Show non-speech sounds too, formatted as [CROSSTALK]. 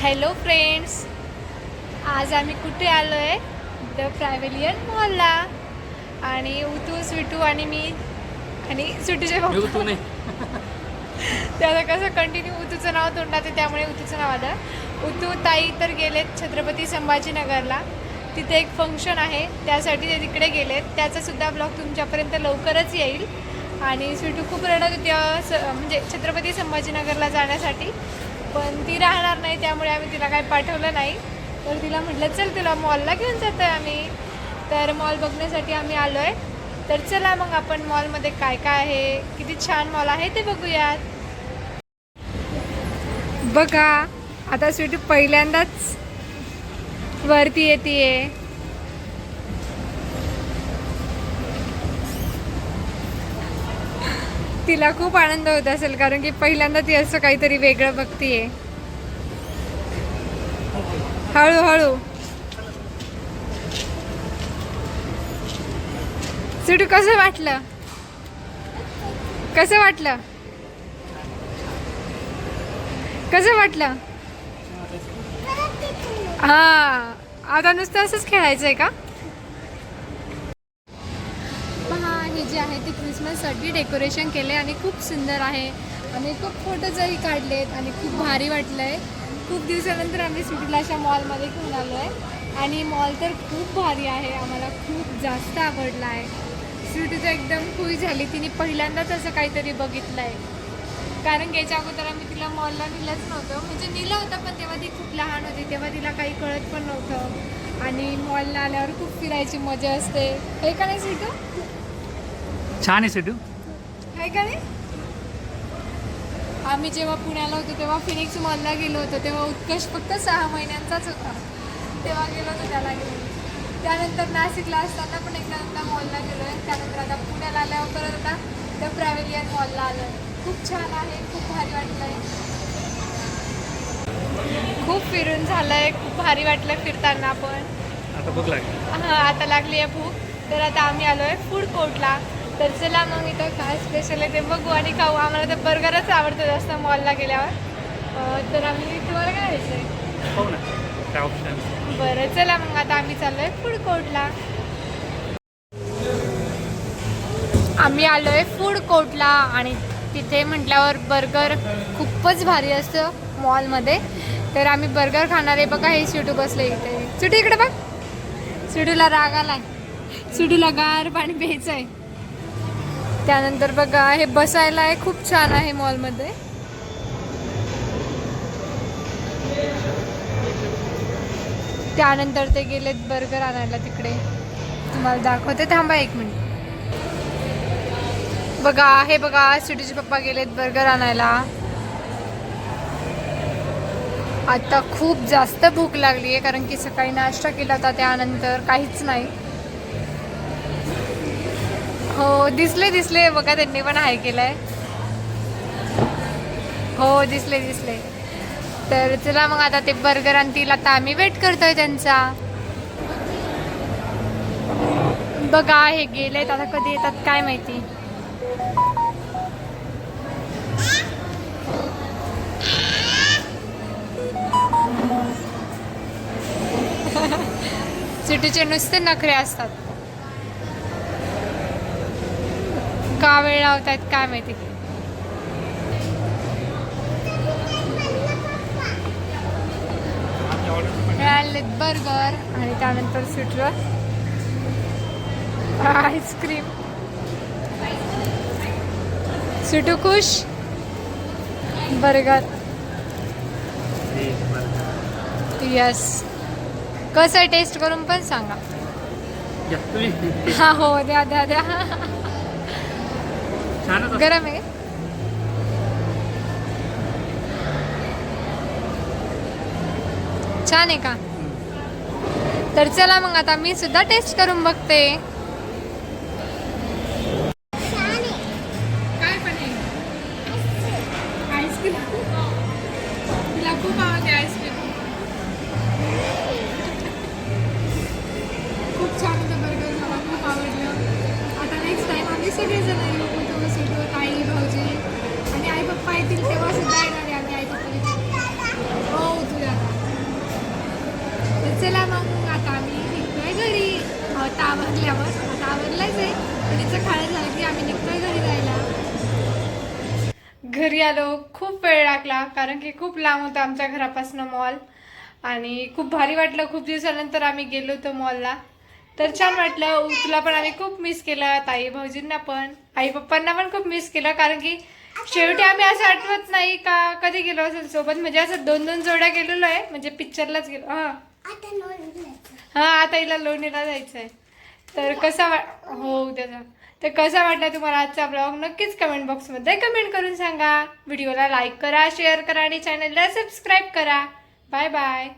Hello friends आज आम्ही कुठे आलो आहे द ट्रॅव्हलियन मॉलला आणि उतू स्विटू आणि मी आणि स्विटूचे मी पप्पा उतू नाही [LAUGHS] ते आता कसं कंटिन्यू उतूचं नाव तोंडात आहे त्यामुळे उतूचं नाव आलं उतू ताई तर गेलेत छत्रपती संभाजीनगरला. तिथे एक फंक्शन आहे त्यासाठी ते तिकडे गेलेत. त्याचा सुद्धा ब्लॉग तुमच्यापर्यंत लवकरच येईल. आणि स्वीटू खूप रडत होती अं, स म्हणजे छत्रपती संभाजीनगरला जाण्यासाठी. पण ती राहणार नाही त्यामुळे आम्ही तिला काही पाठवलं नाही. तर तिला म्हटलं चल तुला मॉलला घेऊन जातो आहे आम्ही. तर मॉल बघण्यासाठी आम्ही आलो आहे तर चला मग आपण मॉलमध्ये काय काय आहे किती छान मॉल आहे ते बघूयात. बघा आता स्वीटी पहिल्यांदाच वरती येते तिला खूप आनंद होत असेल कारण की पहिल्यांदा ती असं काहीतरी वेगळं बघतीये. हळूहळू. सुटू कसं वाटलं? कसं वाटलं? कसं वाटलं? हा आता नुसतं असंच खेळायचंय का? जे आहे ते क्रिसमससाठी डेकोरेशन केले आणि खूप सुंदर आहे. आणि खूप फोटोजही काढलेत आणि खूप भारी वाटलं आहे खूप दिवसानंतर आम्ही सिटीला अशा मॉलमध्ये घेऊन आलो आहे आणि मॉल तर खूप भारी आहे. आम्हाला खूप जास्त आवडला आहे स्वीटी तर एकदम खुश झाली. तिने पहिल्यांदाच असं काहीतरी बघितलं आहे कारण याच्या अगोदर आम्ही तिला मॉलला नेलंच नव्हतं. म्हणजे नेलं होतं पण तेव्हा ती खूप लहान होती. तेव्हा तिला काही कळत पण नव्हतं. आणि मॉलला आल्यावर खूप फिरायची मजा असते. हे का नाही सिटू छान आहे सिटू. का नाही आम्ही जेव्हा पुण्याला होतो तेव्हा फिनिक्स मॉलला गेलो होतो तेव्हा उत्कर्ष फक्त सहा महिन्यांचाच होता. तेव्हा गेलो होतो त्याला घेऊन. त्यानंतर नाशिकला असताना पण एकदा एकदा मॉलला गेलो आहे त्यानंतर आता पुण्याला आल्यावर परत आता त्या ट्रॅव्हलियन मॉलला आलो आहे खूप छान आहे खूप भारी वाटलं आहे खूप फिरून झालं आहे खूप भारी वाटलं फिरताना पण. आता लागली. हां आता लागली आहे भूक. तर आता आम्ही आलो आहे फूड कोर्टला तर चला मग इथं काय स्पेशल आहे ते बघू आणि खाऊ. आम्हाला तर बर्गरच आवडतं जास्त मॉलला गेल्यावर. तर आम्ही तुम्हाला काय घ्यायचं हो बरं चला मग आता आम्ही चाललो आहे फूड कोर्टला आम्ही आलो आहे फूड कोर्टला आणि तिथे म्हटल्यावर बर्गर खूपच भारी असतं मॉलमध्ये तर आम्ही बर्गर खाणार आहे. बघा हे सिटू बसले इथे. सिटू इकडे बघ. सिटूला राग आलाय. सिटूला गार पाणी प्यायचं आहे त्यानंतर बघा हे बसायला आहे खूप छान आहे मॉलमध्ये. त्यानंतर ते गेलेत बर्गर आणायला तिकडे. तुम्हाला दाखवते थांबा एक मिनिट. बघा हे बघा सिटीचे पप्पा गेलेत बर्गर आणायला. आता खूप जास्त भूक लागली आहे कारण की सकाळी नाश्ता केला होता त्यानंतर काहीच नाही. हो दिसले दिसले. बघा त्यांनी पण हाय केलाय. हो दिसले दिसले. तर चला मग आता ते बर्गर आणतील आता आम्ही वेट करतोय त्यांचा. बघा हे गेलेत. आता कधी येतात काय माहिती. [LAUGHS] सिटीचे नुसते नखरे असतात. का वेळ लावतायत काय माहिती. मिळाले बर्गर आणि त्यानंतर स्वीटवर आईस्क्रीम. स्वीटू खुश? बर्गर. यस कसं आहे टेस्ट करून पण सांगा. हा हो द्या द्या द्या. गरम आहे? छान आहे का? तर चला मग आता मी सुद्धा टेस्ट करून बघते. खूप छान होतं बर्गर मला खूप आवडलं. आता नेक्स्ट टाइम आम्ही सगळेजण येऊ. सर्व सीटवर आई भाऊजी आणि आई पप्पा येतील तेव्हा सुद्धा येणार आम्ही आई पप्पा हो तुझ्या चला मग आता आम्ही निघतोय घरी. आता आवरल्यावर आता आवरलंच आहे तिचं खाणं झालं की आम्ही निघतोय घरी जायला. घरी आलो खूप वेळ लागला कारण की खूप लांब होता आमच्या घरापासनं मॉल. आणि खूप भारी वाटलं खूप दिवसानंतर आम्ही गेलो होतो मॉलला. तर छान वाटलं. तुला पण आम्ही खूप मिस केलं ताई भाऊजींना पण. आई पप्पांना पण खूप मिस केलं कारण की शेवटी आम्ही असं आठवत नाही का कधी गेलो असेल सोबत. म्हणजे असं दोन दोन जोड्या गेलेलो आहे. म्हणजे पिक्चरलाच गेलो. हां. हा आता हिला लोणीला जायचं आहे तर कसा वा हो उद्याचा तर कसा वाटला तुम्हाला आजचा ब्लॉग नक्कीच कमेंट बॉक्समध्ये कमेंट करून सांगा. व्हिडिओला लाईक करा शेअर करा आणि चॅनलला सबस्क्राईब करा. Bye bye